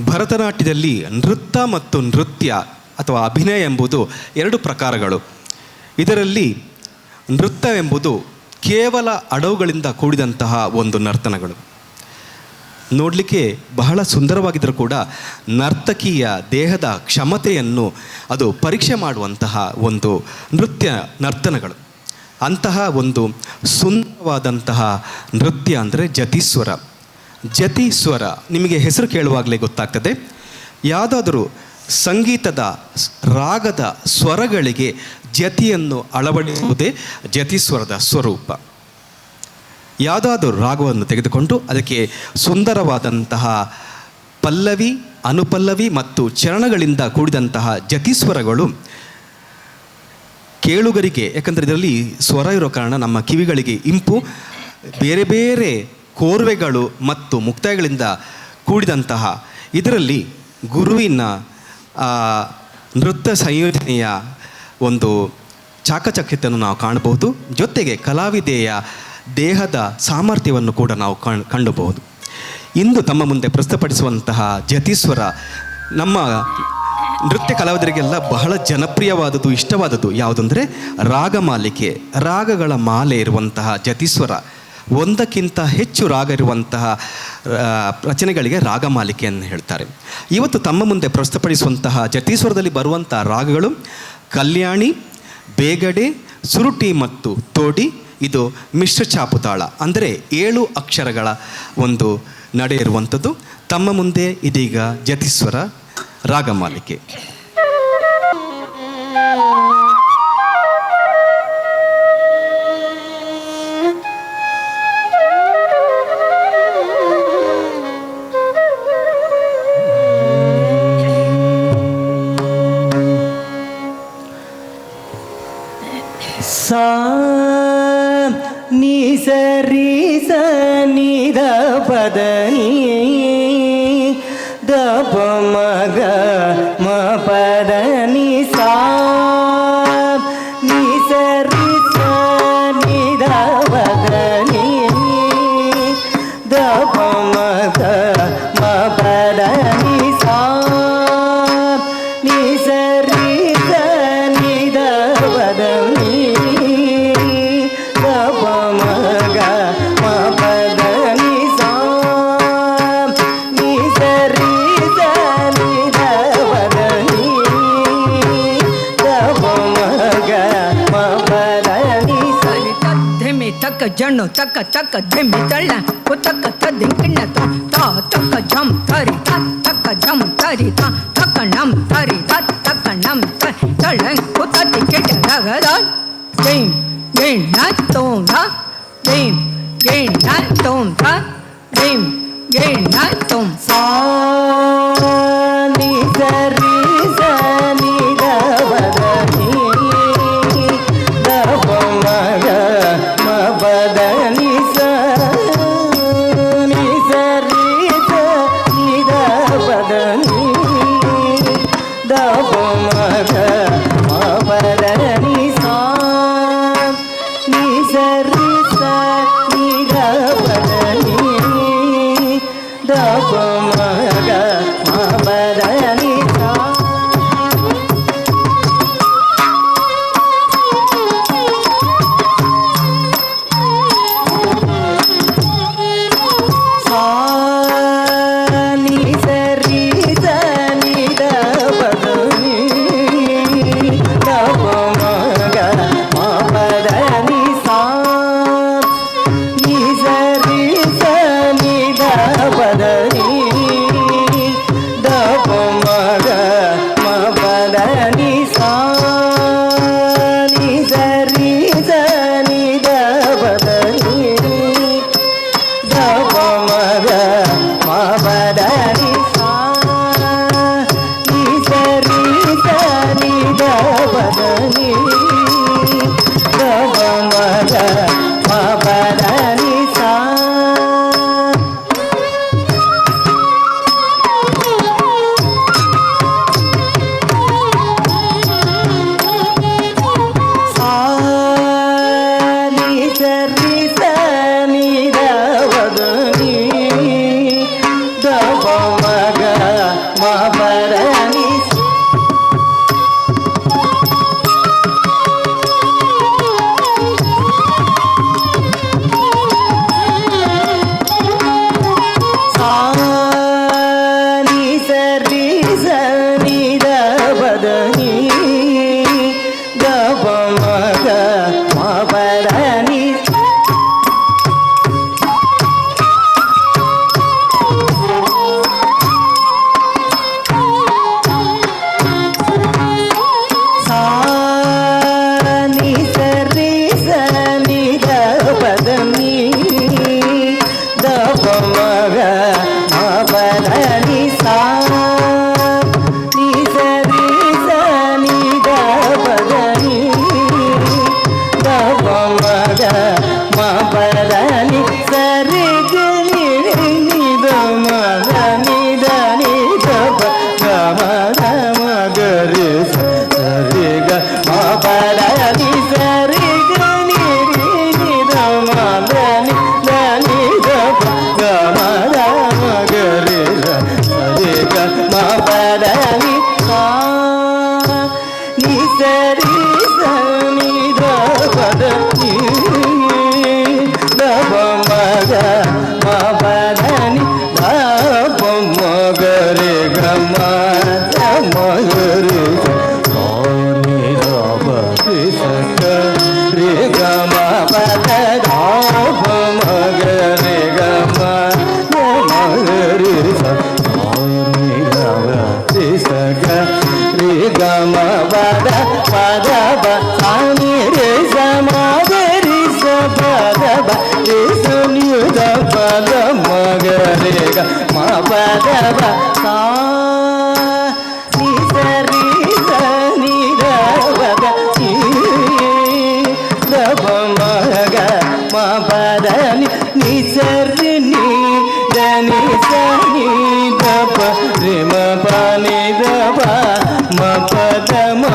ಭರತನಾಟ್ಯದಲ್ಲಿ ನೃತ್ಯ ಮತ್ತು ನೃತ್ಯ ಅಥವಾ ಅಭಿನಯ ಎಂಬುದು ಎರಡು ಪ್ರಕಾರಗಳು. ಇದರಲ್ಲಿ ನೃತ್ಯವೆಂಬುದು ಕೇವಲ ಅಡವುಗಳಿಂದ ಕೂಡಿದಂತಹ ಒಂದು ನರ್ತನಗಳು. ನೋಡಲಿಕ್ಕೆ ಬಹಳ ಸುಂದರವಾಗಿದ್ದರೂ ಕೂಡ ನರ್ತಕಿಯ ದೇಹದ ಕ್ಷಮತೆಯನ್ನು ಅದು ಪರೀಕ್ಷೆ ಮಾಡುವಂತಹ ಒಂದು ನೃತ್ಯ ನರ್ತನಗಳು. ಅಂತಹ ಒಂದು ಸುಂದರವಾದಂತಹ ನೃತ್ಯ ಅಂದರೆ ಜತಿಸ್ವರ ಜತಿಸ್ವರ ನಿಮಗೆ ಹೆಸರು ಕೇಳುವಾಗಲೇ ಗೊತ್ತಾಗ್ತದೆ. ಯಾವುದಾದರೂ ಸಂಗೀತದ ರಾಗದ ಸ್ವರಗಳಿಗೆ ಜತಿಯನ್ನು ಅಳವಡಿಸುವುದೇ ಜತಿಸ್ವರದ ಸ್ವರೂಪ. ಯಾವುದಾದರೂ ರಾಗವನ್ನು ತೆಗೆದುಕೊಂಡು ಅದಕ್ಕೆ ಸುಂದರವಾದಂತಹ ಪಲ್ಲವಿ, ಅನುಪಲ್ಲವಿ ಮತ್ತು ಚರಣಗಳಿಂದ ಕೂಡಿದಂತಹ ಜತಿಸ್ವರಗಳು ಕೇಳುಗರಿಗೆ, ಯಾಕಂದರೆ ಇದರಲ್ಲಿ ಸ್ವರ ಇರೋ ಕಾರಣ ನಮ್ಮ ಕಿವಿಗಳಿಗೆ ಇಂಪು, ಬೇರೆ ಬೇರೆ ಕೋರ್ವೆಗಳು ಮತ್ತು ಮುಕ್ತಾಯಗಳಿಂದ ಕೂಡಿದಂತಹ ಇದರಲ್ಲಿ ಗುರುವಿನ ನೃತ್ಯ ಸಂಯೋಜನೆಯ ಒಂದು ಚಾಕಚಕ್ಯತೆಯನ್ನು ನಾವು ಕಾಣಬಹುದು. ಜೊತೆಗೆ ಕಲಾವಿದೆಯ ದೇಹದ ಸಾಮರ್ಥ್ಯವನ್ನು ಕೂಡ ನಾವು ಕಾಣ್, ಕಂಡಬಹುದು. ಇಂದು ತಮ್ಮ ಮುಂದೆ ಪ್ರಸ್ತುತಪಡಿಸುವಂತಹ ಜತಿಸ್ವರ ನಮ್ಮ ನೃತ್ಯ ಕಲಾವಿದರಿಗೆಲ್ಲ ಬಹಳ ಜನಪ್ರಿಯವಾದದ್ದು, ಇಷ್ಟವಾದದ್ದು ಯಾವುದಂದರೆ ರಾಗಮಾಲಿಕೆ, ರಾಗಗಳ ಮಾಲೆ ಇರುವಂತಹ ಜತಿಸ್ವರ ಒಂದಕ್ಕಿಂತ ಹೆಚ್ಚು ರಾಗ ಇರುವಂತಹ ರಚನೆಗಳಿಗೆ ರಾಗಮಾಲಿಕೆಯನ್ನು ಹೇಳ್ತಾರೆ. ಇವತ್ತು ತಮ್ಮ ಮುಂದೆ ಪ್ರಸ್ತುತಪಡಿಸುವಂತಹ ಜತೀಶ್ವರದಲ್ಲಿ ಬರುವಂಥ ರಾಗಗಳು ಕಲ್ಯಾಣಿ, ಬೇಗಡೆ, ಸುರುಟಿ ಮತ್ತು ತೋಡಿ, ಇದು ಮಿಶ್ರ ಚಾಪುತಾಳ ಅಂದರೆ ಏಳು ಅಕ್ಷರಗಳ ಒಂದು ನಡೆ ಇರುವಂಥದ್ದು. ತಮ್ಮ ಮುಂದೆ ಇದೀಗ ಜತಿಸ್ವರ ರಾಗಮಾಲಿಕೆ ग म पद नि सा नि स रि स नि द व ग नि द प म ग म पद नि सा नि स रि ಧಿಮಿ ತಕ್ಕ ಜಣ್ಣು ತಕ್ಕ ತಕ್ಕ ಧಿಮಿ ತಳ್ಳ ಕುತಕ್ಕ ತದ್ದಿ ಕಿಣ್ಣ ತ ತ ತಕ್ಕ ಜಂ ತರಿ ತ ತಕ್ಕ ಜಂ ತರಿ ತ ತಕ್ಕ ನಂ ತರಿ ತ ತಕ್ಕ ನಂ ತ ತಳ್ಳ ಕುತತ್ತಿ ಕೆಟ್ಟ ರಗದ ಧಿಮ್ ಗಿಣ್ಣ ತೋಂಗ ಧಿಮ್ ಗಿಣ್ಣ ತೋಂಗ ಧಿಮ್ ಗಿಣ್ಣ ತೋಂ ಸಾ ನಿ ಸರಿ ಸ ನಿ ದ the పదవ సా నిసరి నిరవగ దవ మగ మా పదని నిసరి ని. దని సని దప రిమ పని దప మ పద మా